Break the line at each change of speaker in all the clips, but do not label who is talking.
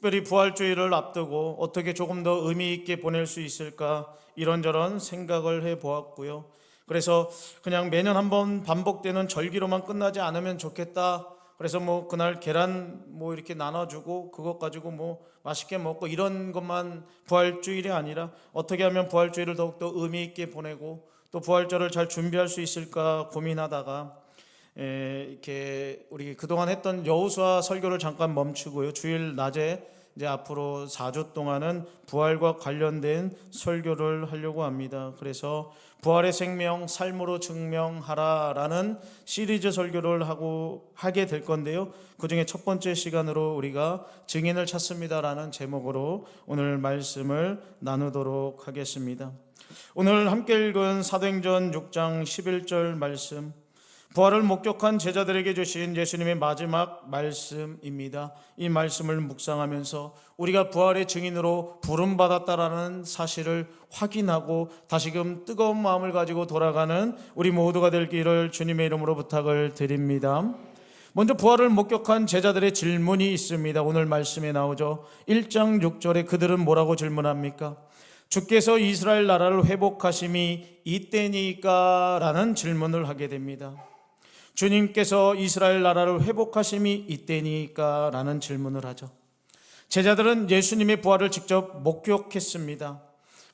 특별히 부활주의를 앞두고 어떻게 조금 더 의미 있게 보낼 수 있을까 이런저런 생각을 해 보았고요. 그래서 그냥 매년 한 번 반복되는 절기로만 끝나지 않으면 좋겠다. 그래서 뭐 그날 계란 뭐 이렇게 나눠주고 그것 가지고 뭐 맛있게 먹고 이런 것만 부활주일이 아니라 어떻게 하면 부활주일을 더욱더 의미 있게 보내고 또 부활절을 잘 준비할 수 있을까 고민하다가 에, 이렇게 우리 그동안 했던 여호수아 설교를 잠깐 멈추고요. 주일 낮에 이제 앞으로 4주 동안은 부활과 관련된 설교를 하려고 합니다. 그래서 부활의 생명 삶으로 증명하라라는 시리즈 설교를 하고 하게 될 건데요. 그중에 첫 번째 시간으로 우리가 증인을 찾습니다라는 제목으로 오늘 말씀을 나누도록 하겠습니다. 오늘 함께 읽은 사도행전 6장 11절 말씀 부활을 목격한 제자들에게 주신 예수님의 마지막 말씀입니다. 이 말씀을 묵상하면서 우리가 부활의 증인으로 부름받았다라는 사실을 확인하고 다시금 뜨거운 마음을 가지고 돌아가는 우리 모두가 될 길을 주님의 이름으로 부탁을 드립니다. 먼저 부활을 목격한 제자들의 질문이 있습니다. 오늘 말씀에 나오죠. 1장 6절에 그들은 뭐라고 질문합니까? 주께서 이스라엘 나라를 회복하심이 이때니까 라는 질문을 하게 됩니다. 주님께서 이스라엘 나라를 회복하심이 이때니까 라는 질문을 하죠. 제자들은 예수님의 부활을 직접 목격했습니다.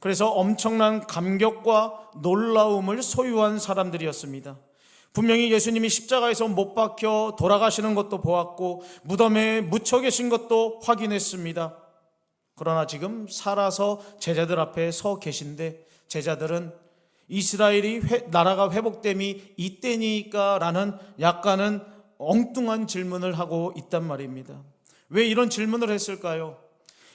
그래서 엄청난 감격과 놀라움을 소유한 사람들이었습니다. 분명히 예수님이 십자가에서 못 박혀 돌아가시는 것도 보았고 무덤에 묻혀 계신 것도 확인했습니다. 그러나 지금 살아서 제자들 앞에 서 계신데 제자들은 이스라엘이 회- 나라가 회복됨이 이때니까라는 약간은 엉뚱한 질문을 하고 있단 말입니다. 왜 이런 질문을 했을까요?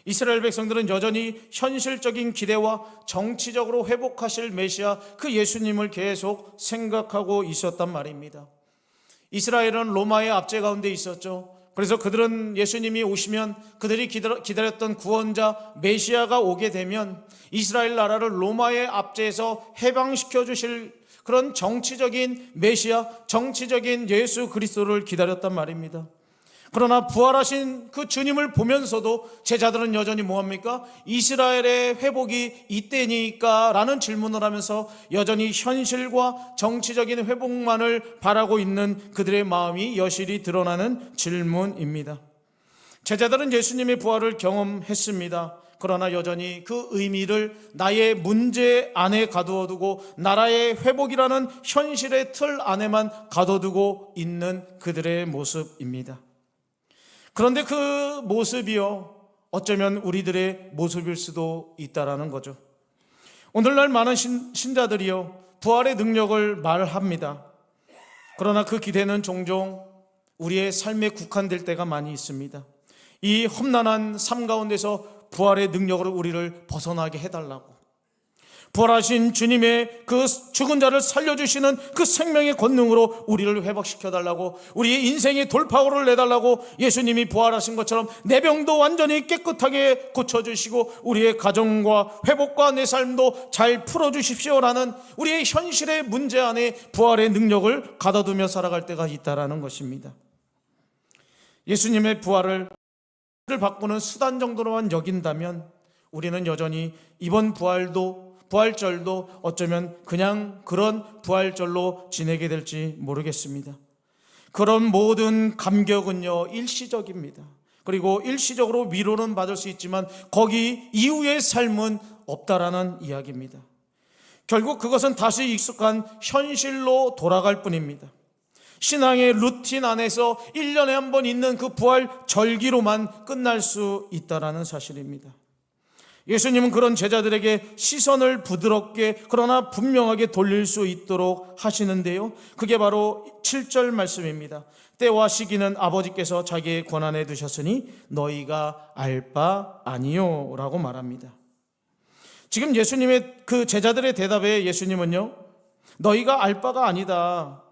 이스라엘 백성들은 여전히 현실적인 기대와 정치적으로 회복하실 메시아 그 예수님을 계속 생각하고 있었단 말입니다. 이스라엘은 로마의 압제 가운데 있었죠. 그래서 그들은 예수님이 오시면 그들이 기다렸던 구원자 메시아가 오게 되면 이스라엘 나라를 로마의 압제에서 해방시켜 주실 그런 정치적인 메시아, 정치적인 예수 그리스도를 기다렸단 말입니다. 그러나 부활하신 그 주님을 보면서도 제자들은 여전히 뭐합니까? 이스라엘의 회복이 이때니까 라는 질문을 하면서 여전히 현실과 정치적인 회복만을 바라고 있는 그들의 마음이 여실히 드러나는 질문입니다. 제자들은 예수님의 부활을 경험했습니다. 그러나 여전히 그 의미를 나의 문제 안에 가두어두고 나라의 회복이라는 현실의 틀 안에만 가둬두고 있는 그들의 모습입니다. 그런데 그 모습이요, 어쩌면 우리들의 모습일 수도 있다라는 거죠. 오늘날 많은 신, 신자들이요, 부활의 능력을 말합니다. 그러나 그 기대는 종종 우리의 삶에 국한될 때가 많이 있습니다. 이 험난한 삶 가운데서 부활의 능력으로 우리를 벗어나게 해달라고. 부활하신 주님의 그 죽은 자를 살려주시는 그 생명의 권능으로 우리를 회복시켜달라고 우리의 인생의 돌파구를 내달라고 예수님이 부활하신 것처럼 내 병도 완전히 깨끗하게 고쳐주시고 우리의 가정과 회복과 내 삶도 잘 풀어주십시오라는 우리의 현실의 문제 안에 부활의 능력을 가둬두며 살아갈 때가 있다라는 것입니다. 예수님의 부활을 바꾸는 수단 정도로만 여긴다면 우리는 여전히 이번 부활도 부활절도 어쩌면 그냥 그런 부활절로 지내게 될지 모르겠습니다. 그런 모든 감격은요, 일시적입니다. 그리고 일시적으로 위로는 받을 수 있지만 거기 이후의 삶은 없다라는 이야기입니다. 결국 그것은 다시 익숙한 현실로 돌아갈 뿐입니다. 신앙의 루틴 안에서 1년에 한 번 있는 그 부활 절기로만 끝날 수 있다라는 사실입니다. 예수님은 그런 제자들에게 시선을 부드럽게 그러나 분명하게 돌릴 수 있도록 하시는데요. 그게 바로 7절 말씀입니다. 때와 시기는 아버지께서 자기의 권한에 두셨으니 너희가 알 바 아니요 라고 말합니다. 지금 예수님의 그 제자들의 대답에 예수님은요. 너희가 알 바가 아니다.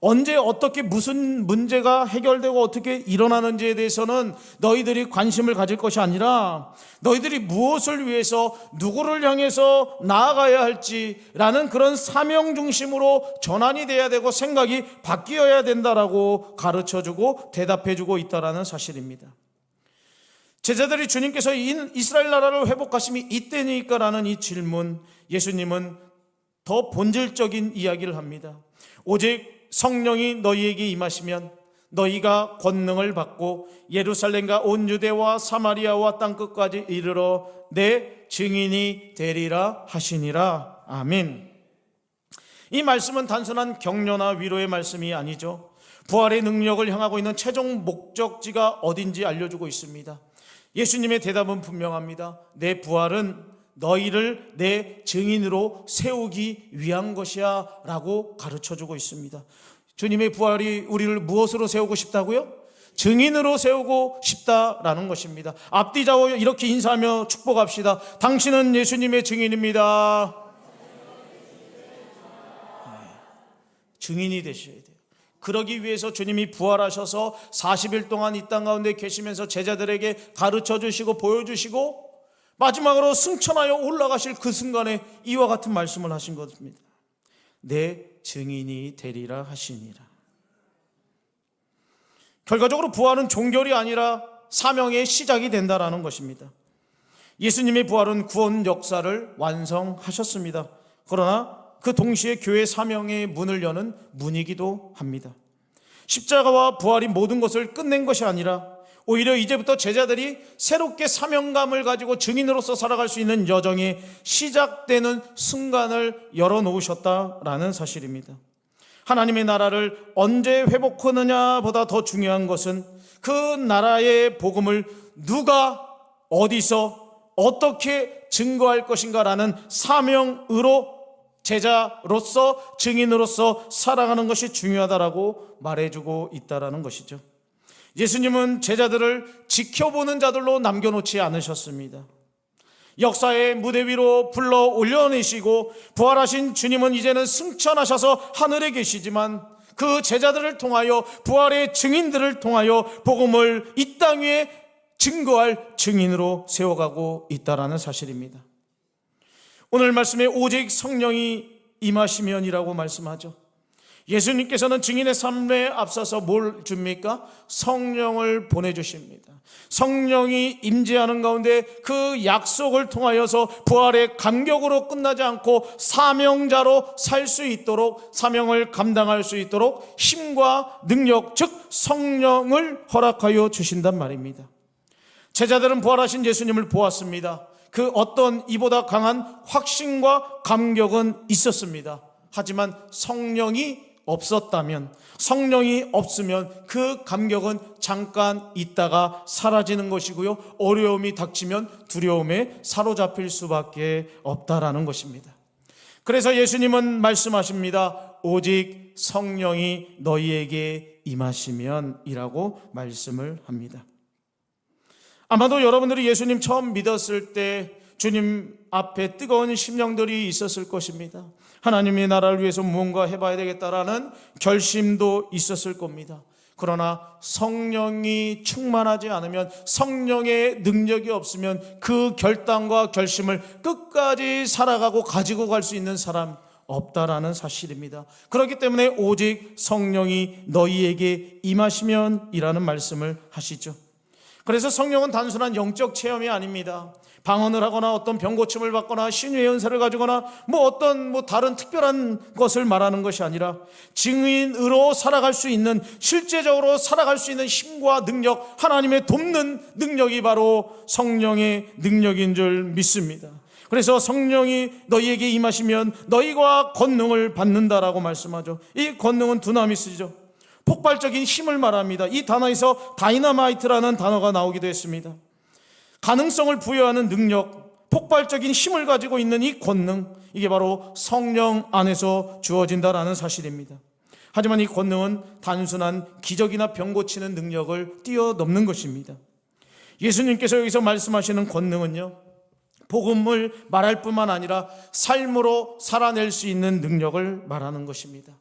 언제 어떻게 무슨 문제가 해결되고 어떻게 일어나는지에 대해서는 너희들이 관심을 가질 것이 아니라 너희들이 무엇을 위해서 누구를 향해서 나아가야 할지라는 그런 사명 중심으로 전환이 돼야 되고 생각이 바뀌어야 된다라고 가르쳐 주고 대답해 주고 있다라는 사실입니다. 제자들이 주님께서 이- 이스라엘 나라를 회복하심이 이때니까라는 이 질문 예수님은 더 본질적인 이야기를 합니다. 오직 성령이 너희에게 임하시면 너희가 권능을 받고 예루살렘과 온 유대와 사마리아와 땅 끝까지 이르러 내 증인이 되리라 하시니라. 아멘. 이 말씀은 단순한 격려나 위로의 말씀이 아니죠. 부활의 능력을 향하고 있는 최종 목적지가 어딘지 알려주고 있습니다. 예수님의 대답은 분명합니다. 내 부활은 너희를 내 증인으로 세우기 위한 것이야 라고 가르쳐 주고 있습니다. 주님의 부활이 우리를 무엇으로 세우고 싶다고요? 증인으로 세우고 싶다라는 것입니다. 앞뒤좌우 이렇게 인사하며 축복합시다. 당신은 예수님의 증인입니다. 증인이 되셔야 돼요. 그러기 위해서 주님이 부활하셔서 40일 동안 이 땅 가운데 계시면서 제자들에게 가르쳐 주시고 보여주시고 마지막으로 승천하여 올라가실 그 순간에 이와 같은 말씀을 하신 것입니다. 내 증인이 되리라 하시니라. 결과적으로 부활은 종결이 아니라 사명의 시작이 된다라는 것입니다. 예수님의 부활은 구원 역사를 완성하셨습니다. 그러나 그 동시에 교회 사명의 문을 여는 문이기도 합니다. 십자가와 부활이 모든 것을 끝낸 것이 아니라 오히려 이제부터 제자들이 새롭게 사명감을 가지고 증인으로서 살아갈 수 있는 여정이 시작되는 순간을 열어놓으셨다라는 사실입니다. 하나님의 나라를 언제 회복하느냐 보다 더 중요한 것은 그 나라의 복음을 누가 어디서 어떻게 증거할 것인가라는 사명으로 제자로서 증인으로서 살아가는 것이 중요하다라고 말해주고 있다라는 것이죠. 예수님은 제자들을 지켜보는 자들로 남겨놓지 않으셨습니다. 역사의 무대 위로 불러 올려내시고 부활하신 주님은 이제는 승천하셔서 하늘에 계시지만 그 제자들을 통하여 부활의 증인들을 통하여 복음을 이 땅 위에 증거할 증인으로 세워가고 있다라는 사실입니다. 오늘 말씀에 오직 성령이 임하시면이라고 말씀하죠. 예수님께서는 증인의 삶에 앞서서 뭘 줍니까? 성령을 보내주십니다. 성령이 임재하는 가운데 그 약속을 통하여서 부활의 감격으로 끝나지 않고 사명자로 살 수 있도록 사명을 감당할 수 있도록 힘과 능력, 즉 성령을 허락하여 주신단 말입니다. 제자들은 부활하신 예수님을 보았습니다. 그 어떤 이보다 강한 확신과 감격은 있었습니다. 하지만 성령이 없었다면, 성령이 없으면 그 감격은 잠깐 있다가 사라지는 것이고요. 어려움이 닥치면 두려움에 사로잡힐 수밖에 없다라는 것입니다. 그래서 예수님은 말씀하십니다. 오직 성령이 너희에게 임하시면이라고 말씀을 합니다. 아마도 여러분들이 예수님 처음 믿었을 때 주님 앞에 뜨거운 심령들이 있었을 것입니다. 하나님의 나라를 위해서 무언가 해봐야 되겠다라는 결심도 있었을 겁니다. 그러나 성령이 충만하지 않으면 성령의 능력이 없으면 그 결단과 결심을 끝까지 살아가고 가지고 갈 수 있는 사람 없다라는 사실입니다. 그렇기 때문에 오직 성령이 너희에게 임하시면 이라는 말씀을 하시죠. 그래서 성령은 단순한 영적 체험이 아닙니다. 방언을 하거나 어떤 병고침을 받거나 신유의 은사를 가지거나 뭐 어떤 뭐 다른 특별한 것을 말하는 것이 아니라 증인으로 살아갈 수 있는 실제적으로 살아갈 수 있는 힘과 능력 하나님의 돕는 능력이 바로 성령의 능력인 줄 믿습니다. 그래서 성령이 너희에게 임하시면 너희가 권능을 받는다라고 말씀하죠. 이 권능은 두나미스죠. 폭발적인 힘을 말합니다. 이 단어에서 다이너마이트라는 단어가 나오기도 했습니다. 가능성을 부여하는 능력, 폭발적인 힘을 가지고 있는 이 권능, 이게 바로 성령 안에서 주어진다라는 사실입니다. 하지만 이 권능은 단순한 기적이나 병 고치는 능력을 뛰어넘는 것입니다. 예수님께서 여기서 말씀하시는 권능은요, 복음을 말할 뿐만 아니라 삶으로 살아낼 수 있는 능력을 말하는 것입니다.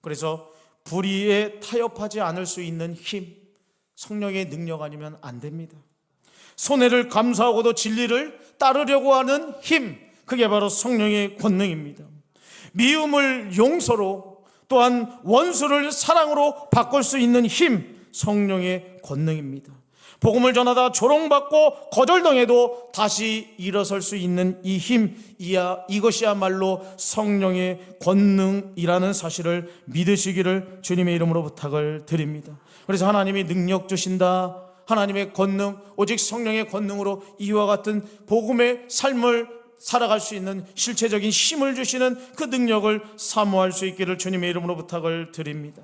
그래서 불의에 타협하지 않을 수 있는 힘, 성령의 능력 아니면 안 됩니다. 손해를 감수하고도 진리를 따르려고 하는 힘, 그게 바로 성령의 권능입니다. 미움을 용서로 또한 원수를 사랑으로 바꿀 수 있는 힘, 성령의 권능입니다. 복음을 전하다 조롱받고 거절당해도 다시 일어설 수 있는 이 힘, 이야 이것이야말로 성령의 권능이라는 사실을 믿으시기를 주님의 이름으로 부탁을 드립니다. 그래서 하나님이 능력 주신다. 하나님의 권능, 오직 성령의 권능으로 이와 같은 복음의 삶을 살아갈 수 있는 실체적인 힘을 주시는 그 능력을 사모할 수 있기를 주님의 이름으로 부탁을 드립니다.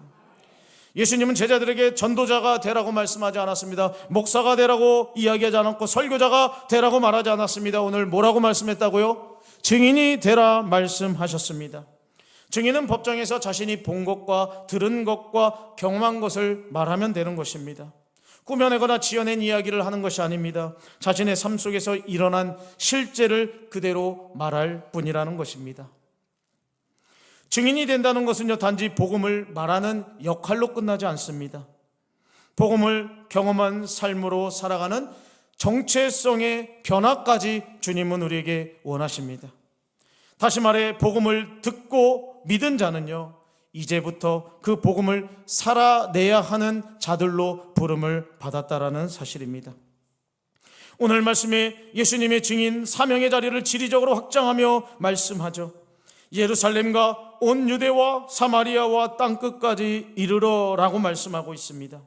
예수님은 제자들에게 전도자가 되라고 말씀하지 않았습니다. 목사가 되라고 이야기하지 않았고 설교자가 되라고 말하지 않았습니다. 오늘 뭐라고 말씀했다고요? 증인이 되라 말씀하셨습니다. 증인은 법정에서 자신이 본 것과 들은 것과 경험한 것을 말하면 되는 것입니다. 꾸며내거나 지어낸 이야기를 하는 것이 아닙니다. 자신의 삶 속에서 일어난 실제를 그대로 말할 뿐이라는 것입니다. 증인이 된다는 것은요, 단지 복음을 말하는 역할로 끝나지 않습니다. 복음을 경험한 삶으로 살아가는 정체성의 변화까지 주님은 우리에게 원하십니다. 다시 말해, 복음을 듣고 믿은 자는요, 이제부터 그 복음을 살아내야 하는 자들로 부름을 받았다라는 사실입니다. 오늘 말씀에 예수님의 증인 사명의 자리를 지리적으로 확장하며 말씀하죠. 예루살렘과 온 유대와 사마리아와 땅 끝까지 이르러라고 말씀하고 있습니다.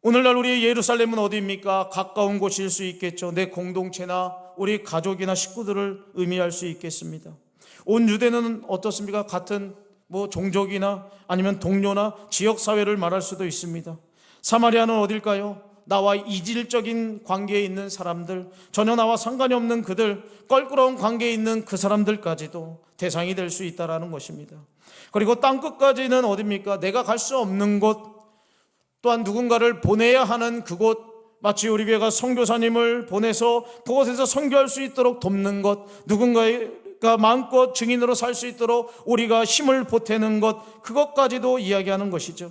오늘날 우리의 예루살렘은 어디입니까? 가까운 곳일 수 있겠죠. 내 공동체나 우리 가족이나 식구들을 의미할 수 있겠습니다. 온 유대는 어떻습니까? 같은 뭐 종족이나 아니면 동료나 지역 사회를 말할 수도 있습니다. 사마리아는 어딜까요? 나와 이질적인 관계에 있는 사람들, 전혀 나와 상관이 없는 그들, 껄끄러운 관계에 있는 그 사람들까지도 대상이 될 수 있다라는 것입니다. 그리고 땅 끝까지는 어딥니까? 내가 갈 수 없는 곳, 또한 누군가를 보내야 하는 그곳, 마치 우리 교회가 선교사님을 보내서 그곳에서 선교할 수 있도록 돕는 것, 누군가가 마음껏 증인으로 살 수 있도록 우리가 힘을 보태는 것, 그것까지도 이야기하는 것이죠.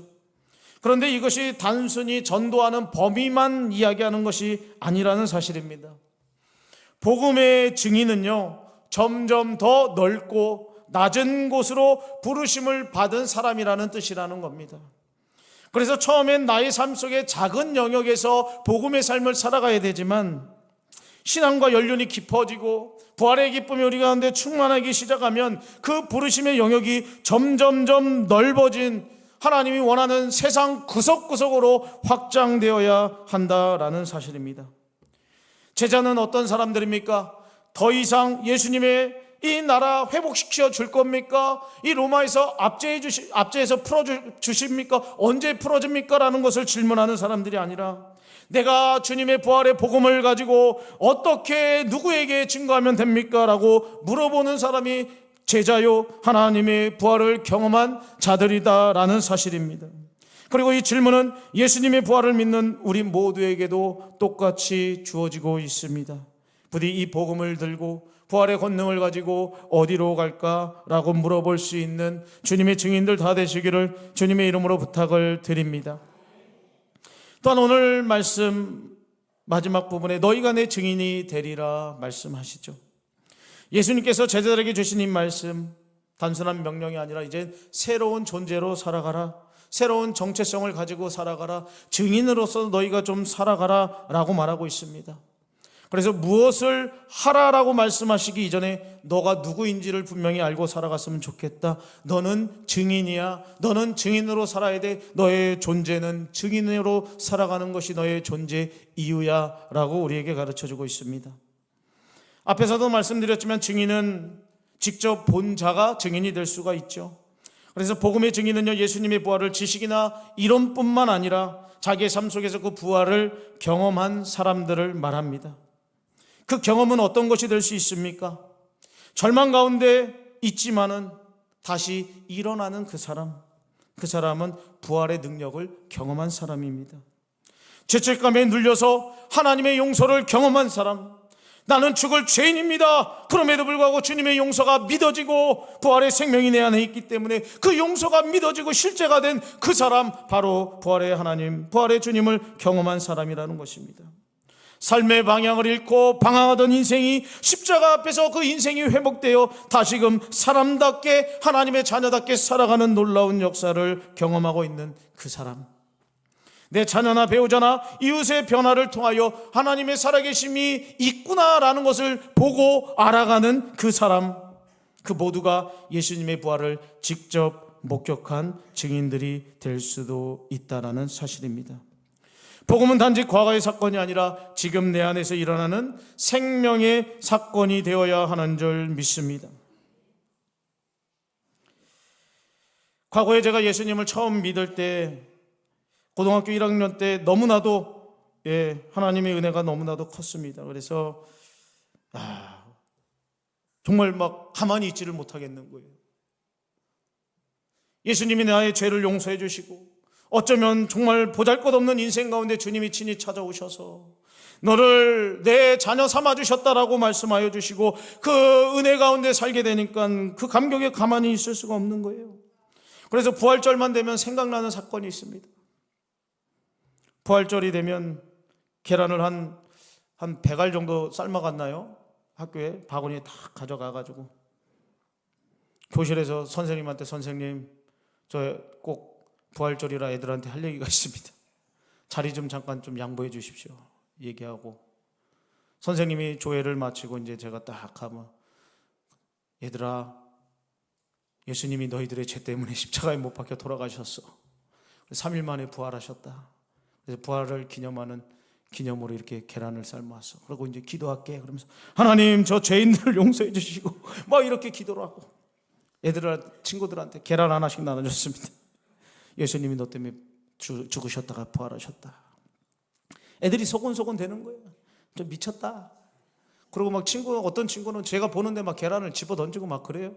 그런데 이것이 단순히 전도하는 범위만 이야기하는 것이 아니라는 사실입니다. 복음의 증인은요, 점점 더 넓고 낮은 곳으로 부르심을 받은 사람이라는 뜻이라는 겁니다. 그래서 처음엔 나의 삶 속에 작은 영역에서 복음의 삶을 살아가야 되지만 신앙과 연륜이 깊어지고 부활의 기쁨이 우리 가운데 충만하기 시작하면 그 부르심의 영역이 점점점 넓어진 하나님이 원하는 세상 구석구석으로 확장되어야 한다라는 사실입니다. 제자는 어떤 사람들입니까? 더 이상 예수님의 이 나라 회복시켜 줄 겁니까? 이 로마에서 압제해 주시, 압제해서 풀어 주십니까? 언제 풀어줍니까? 라는 것을 질문하는 사람들이 아니라 내가 주님의 부활의 복음을 가지고 어떻게 누구에게 증거하면 됩니까? 라고 물어보는 사람이 제자요 하나님의 부활을 경험한 자들이다라는 사실입니다. 그리고 이 질문은 예수님의 부활을 믿는 우리 모두에게도 똑같이 주어지고 있습니다. 부디 이 복음을 들고 부활의 권능을 가지고 어디로 갈까라고 물어볼 수 있는 주님의 증인들 다 되시기를 주님의 이름으로 부탁을 드립니다. 또한 오늘 말씀 마지막 부분에 너희가 내 증인이 되리라 말씀하시죠. 예수님께서 제자들에게 주신 이 말씀 단순한 명령이 아니라 이제 새로운 존재로 살아가라. 새로운 정체성을 가지고 살아가라. 증인으로서 너희가 좀 살아가라. 라고 말하고 있습니다. 그래서 무엇을 하라라고 말씀하시기 이전에 너가 누구인지를 분명히 알고 살아갔으면 좋겠다. 너는 증인이야. 너는 증인으로 살아야 돼. 너의 존재는 증인으로 살아가는 것이 너의 존재 이유야. 라고 우리에게 가르쳐 주고 있습니다. 앞에서도 말씀드렸지만 증인은 직접 본 자가 증인이 될 수가 있죠. 그래서 복음의 증인은요, 예수님의 부활을 지식이나 이론뿐만 아니라 자기의 삶 속에서 그 부활을 경험한 사람들을 말합니다. 그 경험은 어떤 것이 될 수 있습니까? 절망 가운데 있지만은 다시 일어나는 그 사람. 그 사람은 부활의 능력을 경험한 사람입니다. 죄책감에 눌려서 하나님의 용서를 경험한 사람. 나는 죽을 죄인입니다. 그럼에도 불구하고 주님의 용서가 믿어지고 부활의 생명이 내 안에 있기 때문에 그 용서가 믿어지고 실제가 된 그 사람 바로 부활의 하나님, 부활의 주님을 경험한 사람이라는 것입니다. 삶의 방향을 잃고 방황하던 인생이 십자가 앞에서 그 인생이 회복되어 다시금 사람답게 하나님의 자녀답게 살아가는 놀라운 역사를 경험하고 있는 그 사람. 내 자녀나 배우자나 이웃의 변화를 통하여 하나님의 살아계심이 있구나라는 것을 보고 알아가는 그 사람, 그 모두가 예수님의 부활을 직접 목격한 증인들이 될 수도 있다라는 사실입니다. 복음은 단지 과거의 사건이 아니라 지금 내 안에서 일어나는 생명의 사건이 되어야 하는 줄 믿습니다. 과거에 제가 예수님을 처음 믿을 때 고등학교 1학년 때 너무나도 예, 하나님의 은혜가 너무나도 컸습니다. 그래서 아, 정말 막 가만히 있지를 못하겠는 거예요. 예수님이 나의 죄를 용서해 주시고 어쩌면 정말 보잘것없는 인생 가운데 주님이 친히 찾아오셔서 너를 내 자녀 삼아 주셨다라고 말씀하여 주시고 그 은혜 가운데 살게 되니까 그 감격에 가만히 있을 수가 없는 거예요. 그래서 부활절만 되면 생각나는 사건이 있습니다. 부활절이 되면 계란을 한, 한 100알 정도 삶아갔나요? 학교에 바구니에 다 가져가가지고 교실에서 선생님한테 선생님 저 꼭 부활절이라 애들한테 할 얘기가 있습니다. 자리 좀 잠깐 좀 양보해 주십시오. 얘기하고 선생님이 조회를 마치고 이제 제가 딱 하면 얘들아 예수님이 너희들의 죄 때문에 십자가에 못 박혀 돌아가셨어. 3일 만에 부활하셨다. 그래서 부활을 기념하는 기념으로 이렇게 계란을 삶았어. 그리고 이제 기도할게. 그러면서 하나님 저 죄인들을 용서해 주시고 막 이렇게 기도를 하고 애들 친구들한테 계란 하나씩 나눠줬습니다. 예수님이 너 때문에 죽- 죽으셨다가 부활하셨다. 애들이 소곤소곤 되는 거예요. 좀 미쳤다. 그리고 막 친구 어떤 친구는 제가 보는데 막 계란을 집어 던지고 막 그래요.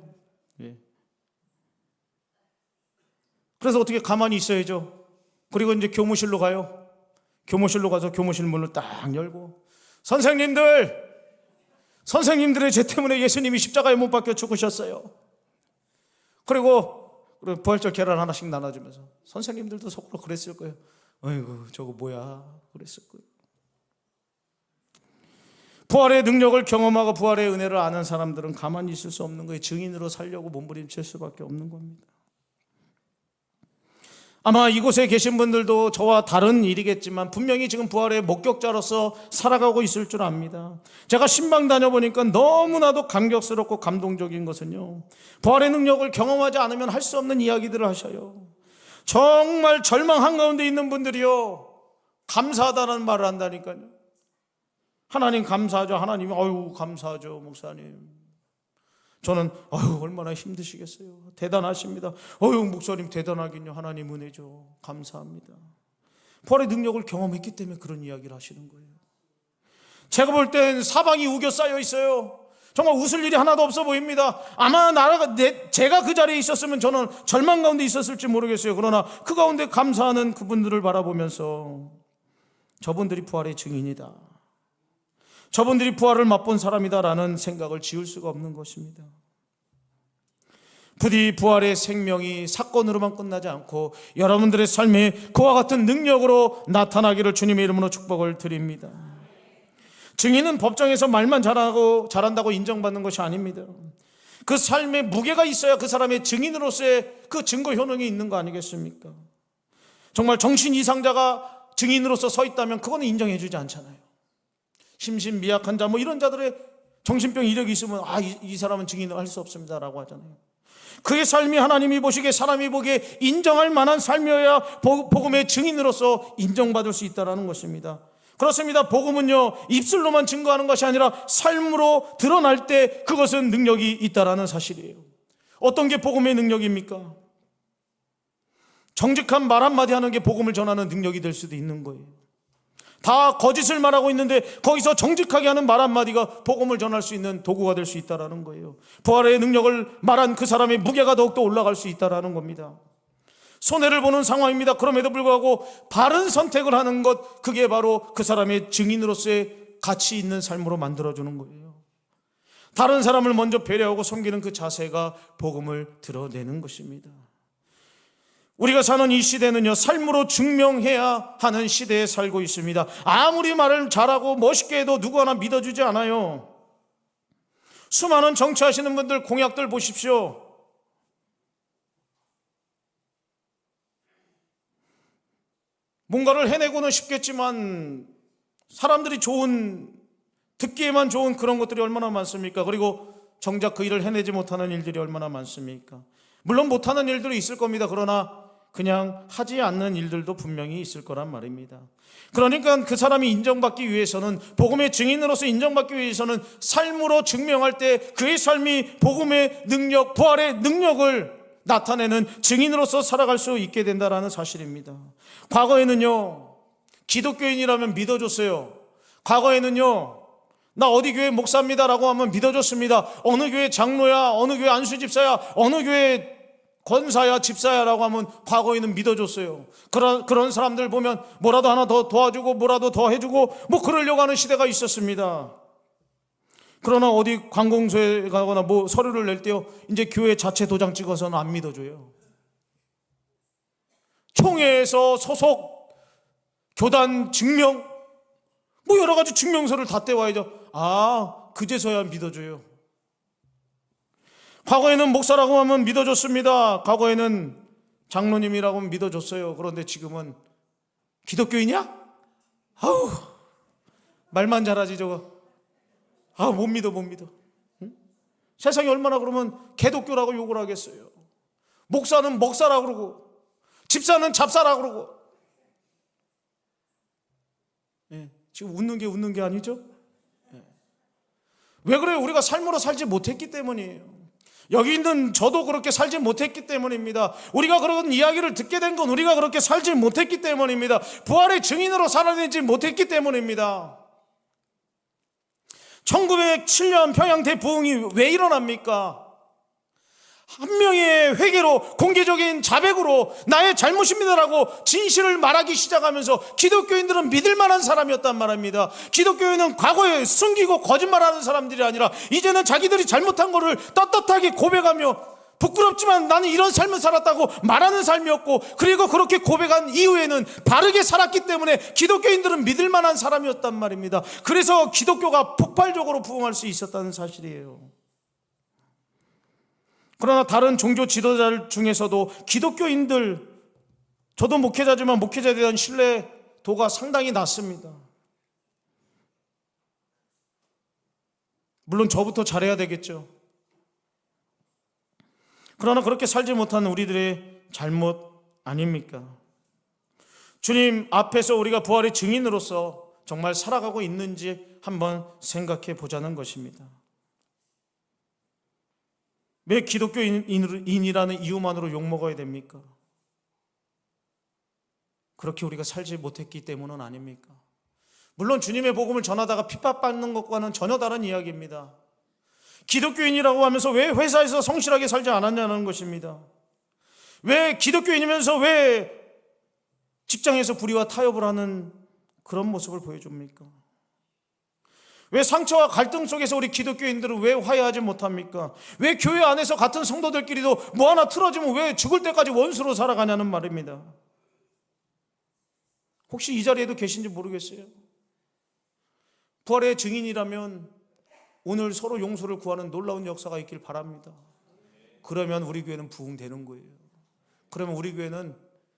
예. 그래서 어떻게 가만히 있어야죠. 그리고 이제 교무실로 가요. 교무실로 가서 교무실 문을 딱 열고 선생님들 선생님들의 죄 때문에 예수님이 십자가에 못 박혀 죽으셨어요. 그리고 부활절 계란 하나씩 나눠주면서 선생님들도 속으로 그랬을 거예요. 어이구 저거 뭐야 그랬을 거예요. 부활의 능력을 경험하고 부활의 은혜를 아는 사람들은 가만히 있을 수 없는 거예요. 증인으로 살려고 몸부림칠 수밖에 없는 겁니다. 아마 이곳에 계신 분들도 저와 다른 일이겠지만 분명히 지금 부활의 목격자로서 살아가고 있을 줄 압니다. 제가 신방 다녀보니까 너무나도 감격스럽고 감동적인 것은요. 부활의 능력을 경험하지 않으면 할 수 없는 이야기들을 하셔요. 정말 절망 한가운데 있는 분들이요. 감사하다는 말을 한다니까요. 하나님 감사하죠. 하나님, 아유, 감사하죠, 목사님. 저는 아유 얼마나 힘드시겠어요. 대단하십니다. 어유 목사님 대단하긴요. 하나님 은혜죠. 감사합니다. 부활의 능력을 경험했기 때문에 그런 이야기를 하시는 거예요. 제가 볼 땐 사방이 우겨 쌓여 있어요. 정말 웃을 일이 하나도 없어 보입니다. 아마 나라가 내, 제가 그 자리에 있었으면 저는 절망 가운데 있었을지 모르겠어요. 그러나 그 가운데 감사하는 그분들을 바라보면서 저분들이 부활의 증인이다. 저분들이 부활을 맛본 사람이다라는 생각을 지울 수가 없는 것입니다. 부디 부활의 생명이 사건으로만 끝나지 않고 여러분들의 삶에 그와 같은 능력으로 나타나기를 주님의 이름으로 축복을 드립니다. 증인은 법정에서 말만 잘하고 잘한다고 인정받는 것이 아닙니다. 그 삶에 무게가 있어야 그 사람의 증인으로서의 그 증거 효능이 있는 거 아니겠습니까? 정말 정신 이상자가 증인으로서 서 있다면 그거는 인정해 주지 않잖아요. 심신 미약한 자 뭐 이런 자들의 정신병 이력이 있으면 아이 사람은 증인을 할 수 없습니다라고 하잖아요. 그의 삶이 하나님이 보시기에 사람이 보기에 인정할 만한 삶이어야 복- 복음의 증인으로서 인정받을 수 있다라는 것입니다. 그렇습니다. 복음은요 입술로만 증거하는 것이 아니라 삶으로 드러날 때 그것은 능력이 있다라는 사실이에요. 어떤 게 복음의 능력입니까? 정직한 말 한마디 하는 게 복음을 전하는 능력이 될 수도 있는 거예요. 다 거짓을 말하고 있는데 거기서 정직하게 하는 말 한마디가 복음을 전할 수 있는 도구가 될 수 있다라는 거예요. 부활의 능력을 말한 그 사람의 무게가 더욱더 올라갈 수 있다라는 겁니다. 손해를 보는 상황입니다. 그럼에도 불구하고 바른 선택을 하는 것 그게 바로 그 사람의 증인으로서의 가치 있는 삶으로 만들어 주는 거예요. 다른 사람을 먼저 배려하고 섬기는 그 자세가 복음을 드러내는 것입니다. 우리가 사는 이 시대는요, 삶으로 증명해야 하는 시대에 살고 있습니다. 아무리 말을 잘하고 멋있게 해도 누구 하나 믿어주지 않아요. 수많은 정치하시는 분들 공약들 보십시오. 뭔가를 해내고는 싶겠지만 사람들이 좋은 듣기에만 좋은 그런 것들이 얼마나 많습니까? 그리고 정작 그 일을 해내지 못하는 일들이 얼마나 많습니까? 물론 못하는 일들이 있을 겁니다. 그러나 그냥 하지 않는 일들도 분명히 있을 거란 말입니다. 그러니까 그 사람이 인정받기 위해서는 복음의 증인으로서 인정받기 위해서는 삶으로 증명할 때 그의 삶이 복음의 능력, 부활의 능력을 나타내는 증인으로서 살아갈 수 있게 된다라는 사실입니다. 과거에는요, 기독교인이라면 믿어줬어요. 과거에는요, 나 어디 교회 목사입니다라고 하면 믿어줬습니다. 어느 교회 장로야, 어느 교회 안수 집사야, 어느 교회 권사야, 집사야라고 하면 과거에는 믿어줬어요. 그런 그런 사람들 보면 뭐라도 하나 더 도와주고 뭐라도 더 해주고 뭐 그러려고 하는 시대가 있었습니다. 그러나 어디 관공서에 가거나 뭐 서류를 낼 때요, 이제 교회 자체 도장 찍어서는 안 믿어줘요. 총회에서 소속 교단 증명 뭐 여러 가지 증명서를 다 떼와야죠. 아, 그제서야 믿어줘요. 과거에는 목사라고 하면 믿어줬습니다. 과거에는 장로님이라고 하면 믿어줬어요. 그런데 지금은 기독교인이야? 아우, 말만 잘하지 저거. 아, 못 믿어, 못 믿어. 응? 세상이 얼마나 그러면 개독교라고 욕을 하겠어요. 목사는 먹사라고 그러고, 집사는 잡사라고 그러고. 예, 지금 웃는 게 웃는 게 아니죠? 예. 왜 그래요? 우리가 삶으로 살지 못했기 때문이에요. 여기 있는 저도 그렇게 살지 못했기 때문입니다. 우리가 그런 이야기를 듣게 된 건 우리가 그렇게 살지 못했기 때문입니다. 부활의 증인으로 살아내지 못했기 때문입니다. 1907년 평양 대부흥이 왜 일어납니까? 한 명의 회개로 공개적인 자백으로 나의 잘못입니다라고 진실을 말하기 시작하면서 기독교인들은 믿을 만한 사람이었단 말입니다. 기독교인은 과거에 숨기고 거짓말하는 사람들이 아니라 이제는 자기들이 잘못한 것을 떳떳하게 고백하며 부끄럽지만 나는 이런 삶을 살았다고 말하는 삶이었고 그리고 그렇게 고백한 이후에는 바르게 살았기 때문에 기독교인들은 믿을 만한 사람이었단 말입니다. 그래서 기독교가 폭발적으로 부흥할 수 있었다는 사실이에요. 그러나 다른 종교 지도자들 중에서도 기독교인들 저도 목회자지만 목회자에 대한 신뢰도가 상당히 낮습니다. 물론 저부터 잘해야 되겠죠. 그러나 그렇게 살지 못하는 우리들의 잘못 아닙니까? 주님 앞에서 우리가 부활의 증인으로서 정말 살아가고 있는지 한번 생각해 보자는 것입니다. 왜 기독교인이라는 이유만으로 욕먹어야 됩니까? 그렇게 우리가 살지 못했기 때문은 아닙니까? 물론 주님의 복음을 전하다가 핍박받는 것과는 전혀 다른 이야기입니다. 기독교인이라고 하면서 왜 회사에서 성실하게 살지 않았냐는 것입니다. 왜 기독교인이면서 왜 직장에서 불의와 타협을 하는 그런 모습을 보여줍니까? 왜 상처와 갈등 속에서 우리 기독교인들은 왜 화해하지 못합니까? 왜 교회 안에서 같은 성도들끼리도 뭐 하나 틀어지면 왜 죽을 때까지 원수로 살아가냐는 말입니다. 혹시 이 자리에도 계신지 모르겠어요. 부활의 증인이라면 오늘 서로 용서를 구하는 놀라운 역사가 있길 바랍니다. 그러면 우리 교회는 부흥되는 거예요. 그러면 우리 교회는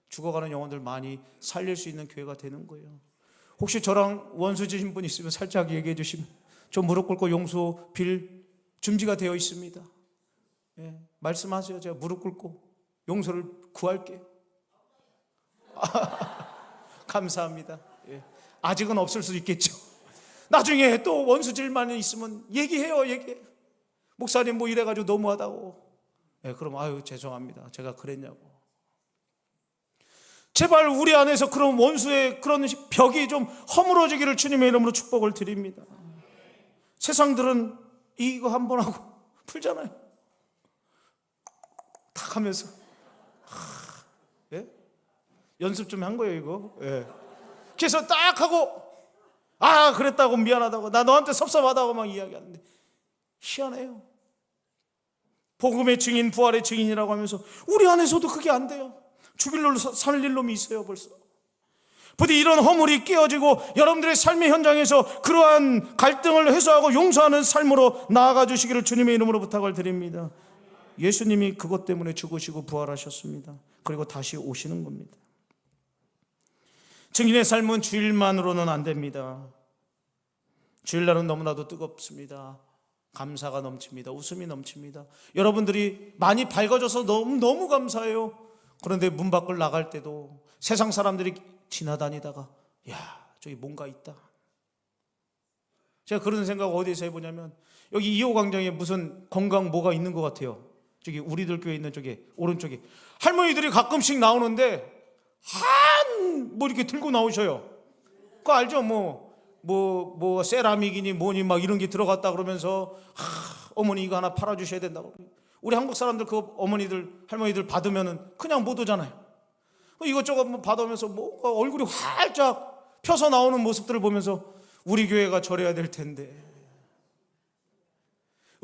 죽어가는 영혼들 많이 살릴 수 있는 교회가 되는 거예요. 혹시 저랑 원수 지신 분 있으면 살짝 얘기해 주시면 좀 무릎 꿇고 용서 빌 준비가 되어 있습니다. 예, 말씀하세요. 제가 무릎 꿇고 용서를 구할게요. 감사합니다. 예, 아직은 없을 수 있겠죠. 나중에 또 원수질만 있으면 얘기해요, 얘기해. 목사님 뭐 이래가지고 너무하다고. 예, 그럼 아유 죄송합니다. 제가 그랬냐고. 제발 우리 안에서 그런 원수의 그런 벽이 좀 허물어지기를 주님의 이름으로 축복을 드립니다. 세상들은 이거 한 번 하고 풀잖아요. 탁 하면서. 하, 예? 연습 좀 한 거예요, 이거. 예. 그래서 딱 하고, 아, 그랬다고 미안하다고, 나 너한테 섭섭하다고 막 이야기하는데, 희한해요. 복음의 증인, 부활의 증인이라고 하면서, 우리 안에서도 그게 안 돼요. 죽일 놈, 살릴 놈이 있어요, 벌써. 부디 이런 허물이 깨어지고 여러분들의 삶의 현장에서 그러한 갈등을 해소하고 용서하는 삶으로 나아가 주시기를 주님의 이름으로 부탁을 드립니다. 예수님이 그것 때문에 죽으시고 부활하셨습니다. 그리고 다시 오시는 겁니다. 증인의 삶은 주일만으로는 안 됩니다. 주일날은 너무나도 뜨겁습니다. 감사가 넘칩니다. 웃음이 넘칩니다. 여러분들이 많이 밝아져서 너무 너무 감사해요. 그런데 문 밖을 나갈 때도 세상 사람들이 지나다니다가 야 저기 뭔가 있다. 제가 그런 생각 어디서 해보냐면 여기 2호 광장에 무슨 건강 뭐가 있는 것 같아요. 저기 우리들 교회 있는 쪽에 오른쪽에 할머니들이 가끔씩 나오는데 한 뭐 이렇게 들고 나오셔요. 그거 알죠? 뭐 뭐뭐 세라믹이니 뭐니 막 이런 게 들어갔다 그러면서 하, 어머니 이거 하나 팔아 주셔야 된다고. 우리 한국 사람들 그 어머니들 할머니들 받으면은 그냥 못 오잖아요. 이것저것 뭐 받으면서 뭐 얼굴이 활짝 펴서 나오는 모습들을 보면서 우리 교회가 저래야 될 텐데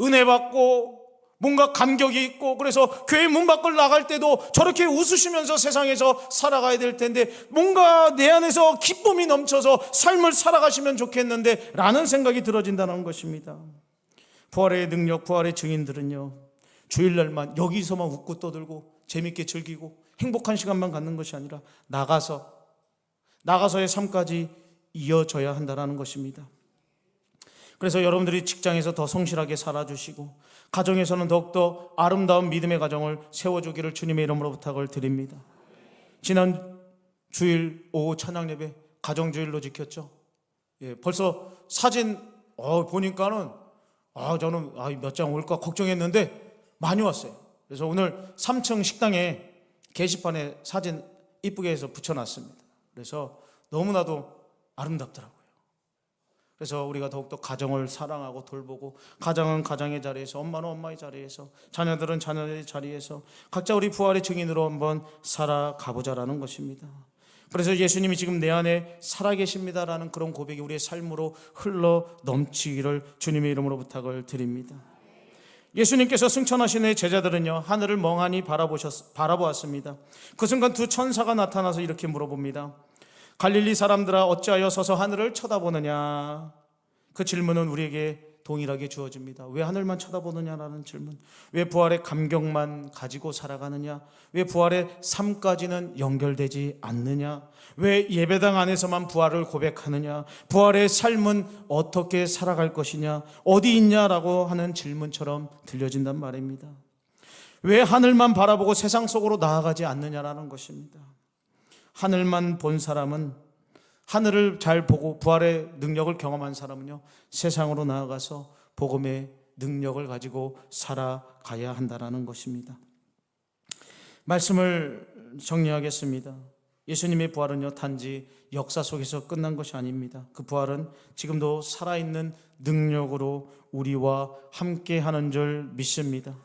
은혜 받고 뭔가 감격이 있고 그래서 교회 문 밖을 나갈 때도 저렇게 웃으시면서 세상에서 살아가야 될 텐데 뭔가 내 안에서 기쁨이 넘쳐서 삶을 살아가시면 좋겠는데 라는 생각이 들어진다는 것입니다. 부활의 능력, 부활의 증인들은요 주일날만 여기서만 웃고 떠들고 재밌게 즐기고 행복한 시간만 갖는 것이 아니라 나가서 나가서의 삶까지 이어져야 한다는 것입니다. 그래서 여러분들이 직장에서 더 성실하게 살아주시고 가정에서는 더욱더 아름다운 믿음의 가정을 세워주기를 주님의 이름으로 부탁을 드립니다. 지난 주일 오후 찬양 예배 가정 주일로 지켰죠. 예, 벌써 사진 어, 보니까는 아 저는 아, 몇 장 올까 걱정했는데 많이 왔어요. 그래서 오늘 3층 식당에 게시판에 사진 이쁘게 해서 붙여놨습니다. 그래서 너무나도 아름답더라고요. 그래서 우리가 더욱더 가정을 사랑하고 돌보고 가장은 가장의 자리에서 엄마는 엄마의 자리에서 자녀들은 자녀의 자리에서 각자 우리 부활의 증인으로 한번 살아가보자라는 것입니다. 그래서 예수님이 지금 내 안에 살아계십니다라는 그런 고백이 우리의 삶으로 흘러 넘치기를 주님의 이름으로 부탁을 드립니다. 예수님께서 승천하신 후에 제자들은요 하늘을 멍하니 바라보셨 바라보았습니다. 그 순간 두 천사가 나타나서 이렇게 물어봅니다. 갈릴리 사람들아 어찌하여 서서 하늘을 쳐다보느냐? 그 질문은 우리에게 동일하게 주어집니다. 왜 하늘만 쳐다보느냐라는 질문. 왜 부활의 감격만 가지고 살아가느냐? 왜 부활의 삶까지는 연결되지 않느냐? 왜 예배당 안에서만 부활을 고백하느냐? 부활의 삶은 어떻게 살아갈 것이냐? 어디 있냐라고 하는 질문처럼 들려진단 말입니다. 왜 하늘만 바라보고 세상 속으로 나아가지 않느냐라는 것입니다. 하늘만 본 사람은 하늘을 잘 보고 부활의 능력을 경험한 사람은요 세상으로 나아가서 복음의 능력을 가지고 살아가야 한다라는 것입니다. 말씀을 정리하겠습니다. 예수님의 부활은요 단지 역사 속에서 끝난 것이 아닙니다. 그 부활은 지금도 살아있는 능력으로 우리와 함께 하는 줄 믿습니다.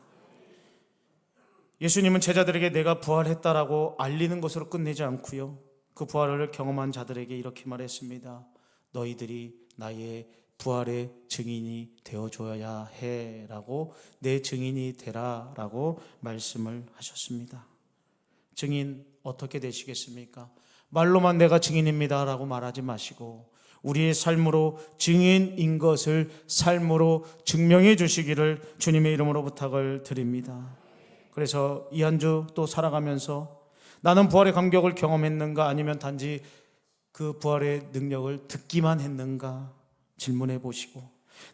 예수님은 제자들에게 내가 부활했다라고 알리는 것으로 끝내지 않고요. 그 부활을 경험한 자들에게 이렇게 말했습니다. 너희들이 나의 부활의 증인이 되어 줘야 해라고 내 증인이 되라라고 말씀을 하셨습니다. 증인 어떻게 되시겠습니까? 말로만 내가 증인입니다라고 말하지 마시고 우리의 삶으로 증인인 것을 삶으로 증명해 주시기를 주님의 이름으로 부탁을 드립니다. 그래서 이 한 주 또 살아가면서 나는 부활의 감격을 경험했는가? 아니면 단지 그 부활의 능력을 듣기만 했는가? 질문해 보시고.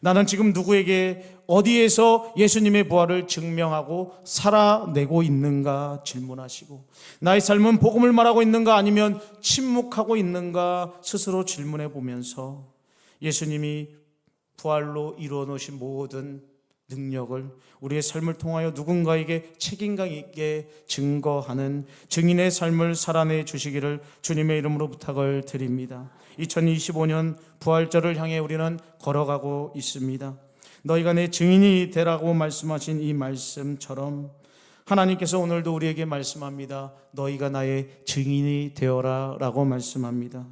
나는 지금 누구에게 어디에서 예수님의 부활을 증명하고 살아내고 있는가? 질문하시고. 나의 삶은 복음을 말하고 있는가? 아니면 침묵하고 있는가? 스스로 질문해 보면서 예수님이 부활로 이루어 놓으신 모든 능력을 우리의 삶을 통하여 누군가에게 책임감 있게 증거하는 증인의 삶을 살아내 주시기를 주님의 이름으로 부탁을 드립니다. 2025년 부활절을 향해 우리는 걸어가고 있습니다. 너희가 내 증인이 되라고 말씀하신 이 말씀처럼 하나님께서 오늘도 우리에게 말씀합니다. 너희가 나의 증인이 되어라 라고 말씀합니다.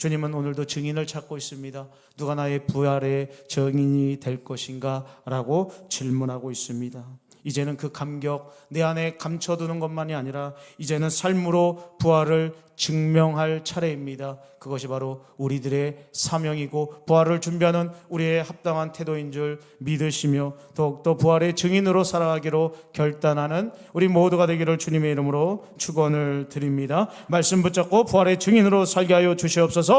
주님은 오늘도 증인을 찾고 있습니다. 누가 나의 부활의 증인이 될 것인가? 라고 질문하고 있습니다. 이제는 그 감격 내 안에 감춰두는 것만이 아니라 이제는 삶으로 부활을 증명할 차례입니다. 그것이 바로 우리들의 사명이고 부활을 준비하는 우리의 합당한 태도인 줄 믿으시며 더욱더 부활의 증인으로 살아가기로 결단하는 우리 모두가 되기를 주님의 이름으로 축원을 드립니다. 말씀 붙잡고 부활의 증인으로 살게 하여 주시옵소서.